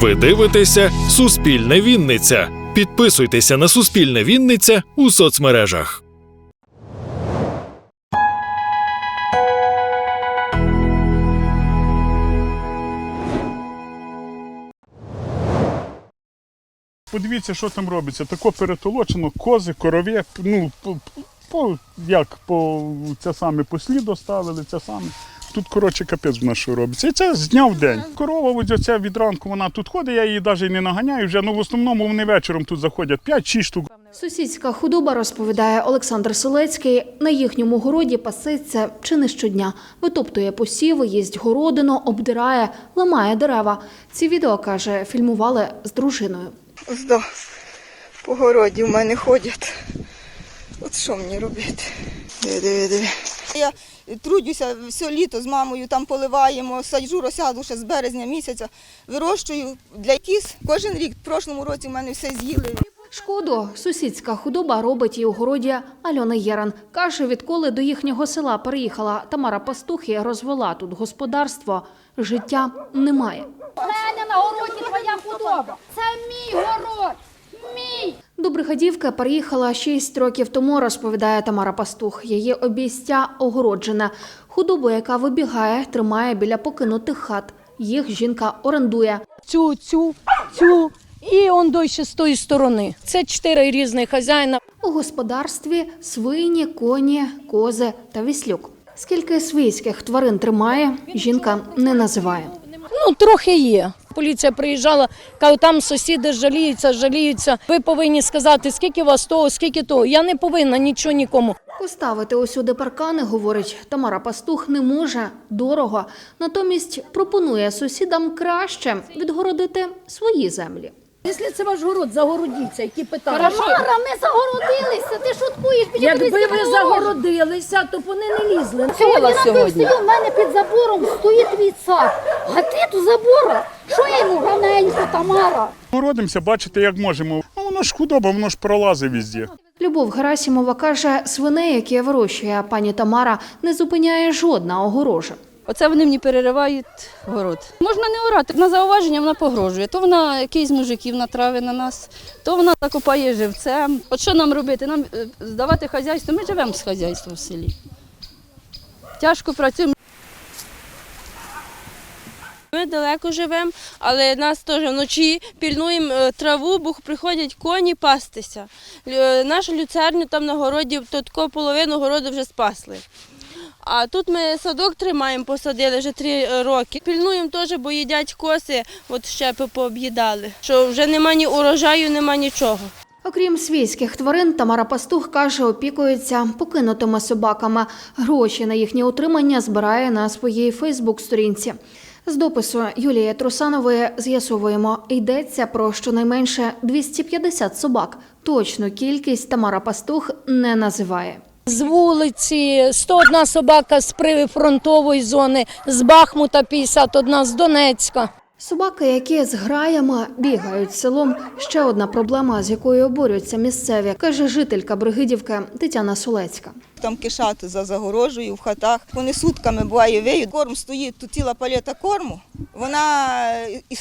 Ви дивитеся Суспільне Вінниця. Підписуйтеся на Суспільне Вінниця у соцмережах. Подивіться, що там робиться. Тако перетолочено, кози, коров'я, ну, по, по, як по це саме послід оставили, це саме. Тут, коротше, капець в нас що робиться. І це з дня в день. Корова, ось оця від ранку вона тут ходить, я її навіть не наганяю вже. Ну, в основному вони вечором тут заходять 5-6 штук. Сусідська худоба, розповідає Олександр Солецький, на їхньому городі паситься чи не щодня. Витоптує посіви, їсть городину, обдирає, ламає дерева. Ці відео, каже, фільмували з дружиною. Ось до по городі в мене ходять. От що мені робити? Диви, диви, диви. Я трудюся все літо з мамою, там поливаємо, саджу розсаду ще з березня місяця, вирощую для кіз. Кожен рік, в прошлому році в мене все з'їли. Шкоду сусідська худоба робить і у городі Альона Єран. Каже, відколи до їхнього села переїхала Тамара Пастух і розвела тут господарство, життя немає. У мене на городі твоя худоба. Це мій город. Бригадівки переїхала 6 років тому, розповідає Тамара Пастух. Її обійстя огороджене. Худобу, яка вибігає, тримає біля покинутих хат. Їх жінка орендує. цю, цю, цю і он до ще з тої сторони. Це чотири різні хазяїна. У господарстві свині, коні, кози та віслюк. Скільки свійських тварин тримає, жінка не називає. Ну, трохи є. Поліція приїжджала, каже, там сусіди жаліються, жаліються. Ви повинні сказати, скільки вас того, скільки того. Я не повинна нічого нікому. Поставити усюди паркани, говорить Тамара Пастух, не може дорого. Натомість пропонує сусідам краще відгородити свої землі. Якщо це ваш город, загородіться, які питання. Тамара, ми загородилися. Ти шуткуєш? Піди Якби ви загородилися, то б вони не лізли. Сьогодні на сьогодні. в мене під забором стоїть твій сад. А ти тут забора. Що я йому раненько, Тамара? Городимося, бачите, як можемо. Ну, воно ж худоба, воно ж пролазить везде. Любов Герасімова каже, свиней, які вирощує пані Тамара, не зупиняє жодна огорожа. Оце вони мені переривають город. Можна не орати. На зауваження вона погрожує. То вона якийсь мужиків натравить на нас, то вона закопає живцем. От що нам робити? Нам е, здавати хазяйство. Ми живемо з хазяйством в селі. Тяжко працюємо. Ми далеко живемо, але нас теж вночі пільнуємо е, траву, бо приходять коні пастися. Е, Нашу люцерню там на городі, таку половину городу вже спасли. А тут ми садок тримаємо, посадили вже три е, роки. Пільнуємо теж, бо їдять коси, от щепи пооб'їдали. Що вже нема ні урожаю, нема нічого. Окрім свійських тварин, Тамара Пастух каже, опікується покинутими собаками. Гроші на їхнє утримання збирає на своїй Фейсбук-сторінці. З допису Юлії Трусанової з'ясовуємо, йдеться про щонайменше 250 собак. Точну кількість Тамара Пастух не називає. З вулиці 101 собака з прифронтової зони, з Бахмута 51, з Донецька. Собаки, які з граями бігають селом, ще одна проблема, з якою борються місцеві, каже жителька Бригидівки Тетяна Солецька. Там кишат за загорожею в хатах. Вони сутками буває виють. Корм стоїть, тут ціла палета корму. Вона,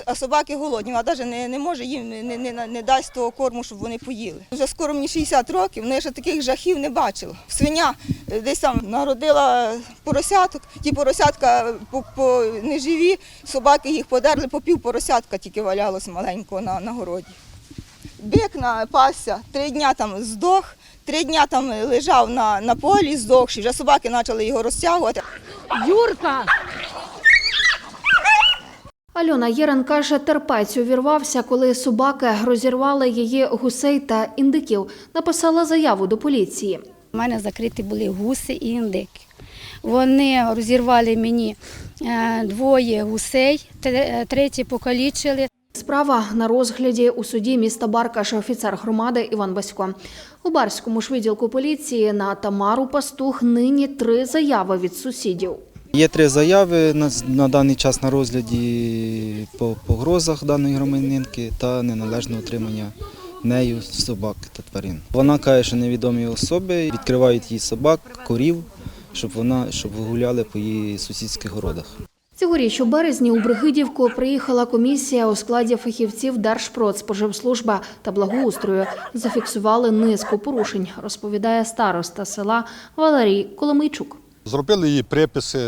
а собаки голодні, вона навіть не, не може їм не, не, не, не дасть того корму, щоб вони поїли. Вже скоро мені 60 років, я ще таких жахів не бачила. Свиня е, десь там народила поросяток, ті поросятка по, по неживі, собаки їх подерли, по пів поросятка тільки валялось маленького на, на городі. Бик напався, три дня там здох, три дня там лежав на, на полі здохший, вже собаки почали його розтягувати. Юрка! Альона Єрен каже, терпець увірвався, коли собаки розірвали її гусей та індиків. Написала заяву до поліції. У мене закриті були гуси і індики. Вони розірвали мені е, двоє гусей, тре- третє покалічили. Справа на розгляді у суді міста Баркаш офіцер громади Іван Басько. У Барському ж відділку поліції на Тамару Пастух нині три заяви від сусідів. Є три заяви на, на даний час на розгляді по погрозах даної громадянинки та неналежне утримання нею собак та тварин. Вона каже, що невідомі особи відкривають їй собак, корів, щоб вона щоб гуляли по її сусідських городах. Цьогоріч у березні у Бригидівку приїхала комісія у складі фахівців Держпродспоживслужба та благоустрою. Зафіксували низку порушень, розповідає староста села Валерій Коломийчук. Зробили їй приписи,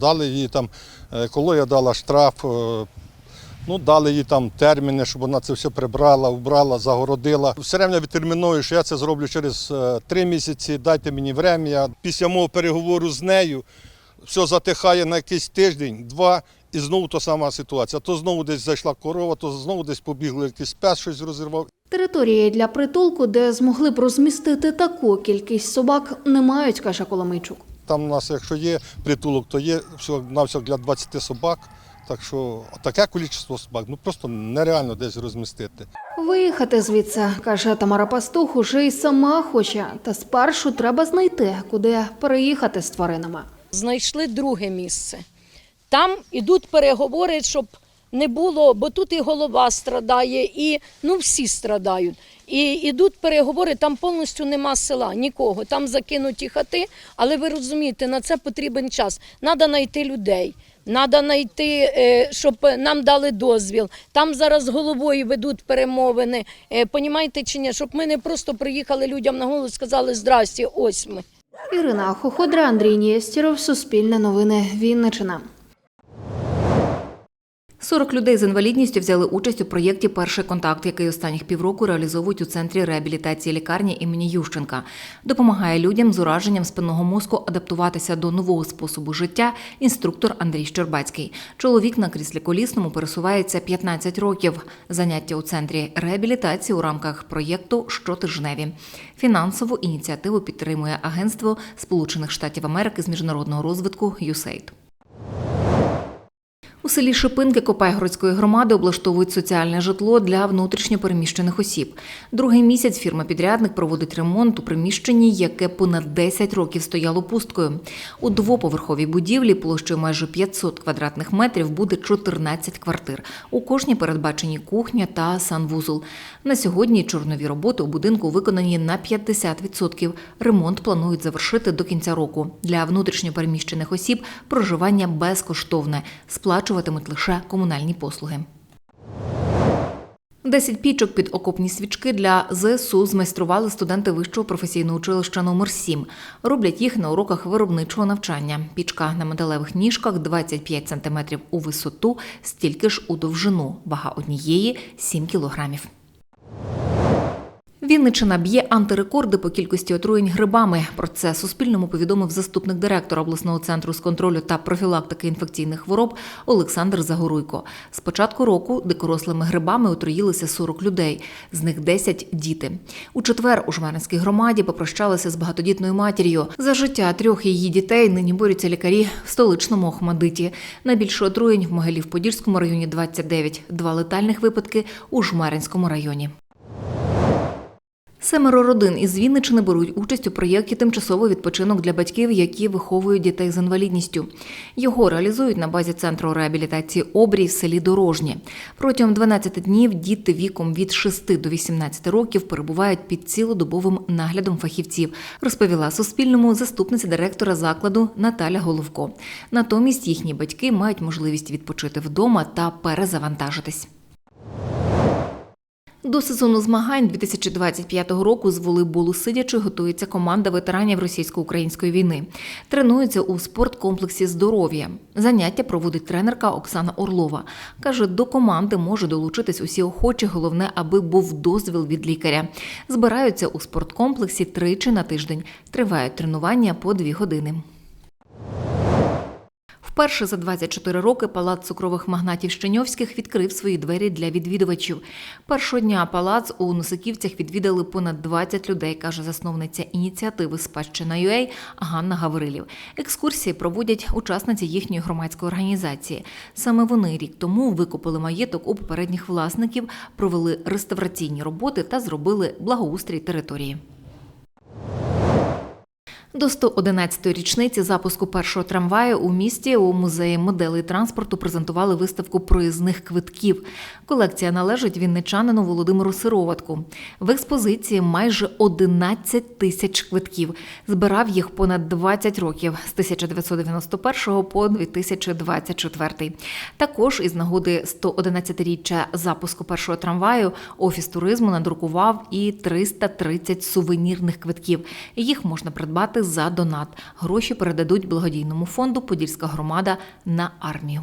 дали їй там, е, екологія дала штраф, е, ну, дали їй там терміни, щоб вона це все прибрала, вбрала, загородила. Все рівно відтерміную, що я це зроблю через е, три місяці, дайте мені врем'я. Після мого переговору з нею все затихає на якийсь тиждень, два, і знову та сама ситуація. То знову десь зайшла корова, то знову десь побігли якийсь пес, щось розірвав. Території для притулку, де змогли б розмістити таку кількість собак, не мають, каже Коломийчук. Там у нас, якщо є притулок, то є всього на всього для 20 собак. Так що таке кількість собак ну просто нереально десь розмістити. Виїхати звідси, каже Тамара Пастух, уже й сама хоче. Та спершу треба знайти, куди переїхати з тваринами. Знайшли друге місце. Там ідуть переговори, щоб не було, бо тут і голова страдає, і ну всі страдають. І йдуть переговори, там повністю нема села, нікого. Там закинуті хати, але ви розумієте, на це потрібен час. Треба знайти людей. Треба знайти, е, щоб нам дали дозвіл. Там зараз головою ведуть перемовини. Е, Понімаєте чи ні? Щоб ми не просто приїхали людям на голову і сказали здрасті, ось ми. Ірина Хоходра, Андрій Нєстєров, Суспільне новини, Вінниччина. 40 людей з інвалідністю взяли участь у проєкті Перший контакт, який останніх півроку реалізовують у центрі реабілітації лікарні імені Ющенка. Допомагає людям з ураженням спинного мозку адаптуватися до нового способу життя. Інструктор Андрій Щербацький. Чоловік на кріслі колісному пересувається 15 років. Заняття у центрі реабілітації у рамках проєкту щотижневі. Фінансову ініціативу підтримує Агентство Сполучених Штатів Америки з міжнародного розвитку USAID. У селі Шипинки Копайгородської громади облаштовують соціальне житло для внутрішньопереміщених осіб. Другий місяць фірма-підрядник проводить ремонт у приміщенні, яке понад 10 років стояло пусткою. У двоповерховій будівлі площею майже 500 квадратних метрів буде 14 квартир. У кожній передбачені кухня та санвузол. На сьогодні чорнові роботи у будинку виконані на 50%. Ремонт планують завершити до кінця року. Для внутрішньопереміщених осіб проживання безкоштовне. Сплачуватимуть лише комунальні послуги. Десять пічок під окопні свічки для ЗСУ змайстрували студенти вищого професійного училища номер 7 Роблять їх на уроках виробничого навчання. Пічка на металевих ніжках 25 см у висоту, стільки ж у довжину. Вага однієї 7 кілограмів. Вінничина б'є антирекорди по кількості отруєнь грибами. Про це Суспільному повідомив заступник директора обласного центру з контролю та профілактики інфекційних хвороб Олександр Загоруйко. З початку року дикорослими грибами отруїлися 40 людей, з них 10 – діти. У четвер у Жмеринській громаді попрощалися з багатодітною матір'ю. За життя трьох її дітей нині борються лікарі в столичному Охмадиті. Найбільше отруєнь в Могилів-Подільському районі 29, два летальних випадки у Жмеринському районі. Семеро родин із Вінничини беруть участь у проєкті Тимчасовий відпочинок для батьків, які виховують дітей з інвалідністю. Його реалізують на базі центру реабілітації Обрій в селі Дорожнє. Протягом 12 днів діти віком від 6 до 18 років перебувають під цілодобовим наглядом фахівців, розповіла Суспільному заступниця директора закладу Наталя Головко. Натомість їхні батьки мають можливість відпочити вдома та перезавантажитись. До сезону змагань 2025 року з волейболу сидячи готується команда ветеранів російсько-української війни. Тренуються у спорткомплексі здоров'я. Заняття проводить тренерка Оксана Орлова. Каже, до команди може долучитись усі охочі, головне, аби був дозвіл від лікаря. Збираються у спорткомплексі тричі на тиждень. Тривають тренування по дві години. Вперше за 24 роки палац цукрових магнатів Щеньовських відкрив свої двері для відвідувачів. Першого дня палац у Носиківцях відвідали понад 20 людей, каже засновниця ініціативи Спадщина UA Ганна Гаврилів. Екскурсії проводять учасниці їхньої громадської організації. Саме вони рік тому викупили маєток у попередніх власників, провели реставраційні роботи та зробили благоустрій території. До 111-ї річниці запуску першого трамваю у місті у музеї моделей транспорту презентували виставку проїзних квитків. Колекція належить вінничанину Володимиру Сироватку. В експозиції майже 11 тисяч квитків. Збирав їх понад 20 років з 1991 по 2024. Також із нагоди 111-річчя запуску першого трамваю офіс туризму надрукував і 330 сувенірних квитків. Їх можна придбати за донат. Гроші передадуть благодійному фонду Подільська громада на армію.